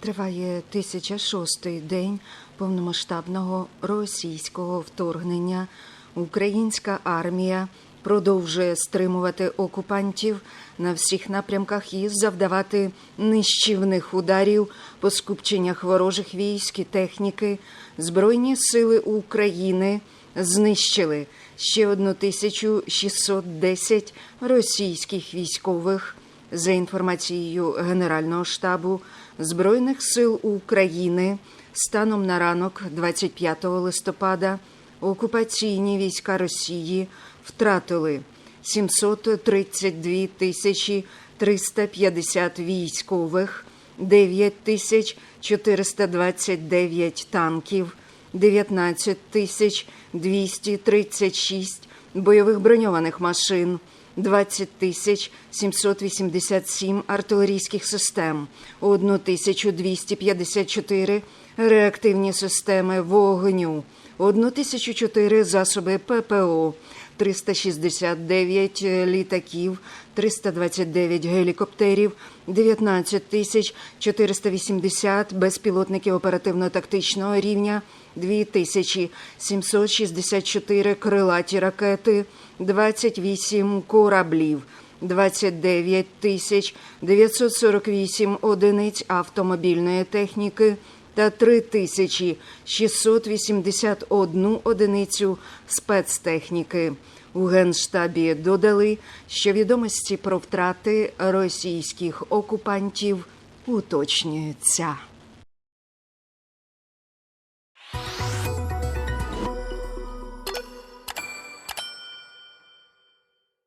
Триває 1006-й день повномасштабного російського вторгнення. Українська армія продовжує стримувати окупантів на всіх напрямках і завдавати нищівних ударів по скупченнях ворожих військ і техніки. Збройні сили України знищили ще 1610 російських військових. За інформацією Генерального штабу Збройних сил України, станом на ранок 25 листопада окупаційні війська Росії втратили 732 тисячі 350 військових, 9 тисяч 429 танків, 19 тисяч 236 бойових броньованих машин, 20 тисяч 787 артилерійських систем, 1254 реактивні системи вогню, 1004 засоби ППО, 369 літаків, 329 гелікоптерів, 19 тисяч 480 безпілотників оперативно-тактичного рівня, 2764 крилаті ракети, 28 кораблів, 29 тисяч 948 одиниць автомобільної техніки та 3 тисячі 681 одиницю спецтехніки. У Генштабі додали, що відомості про втрати російських окупантів уточнюються.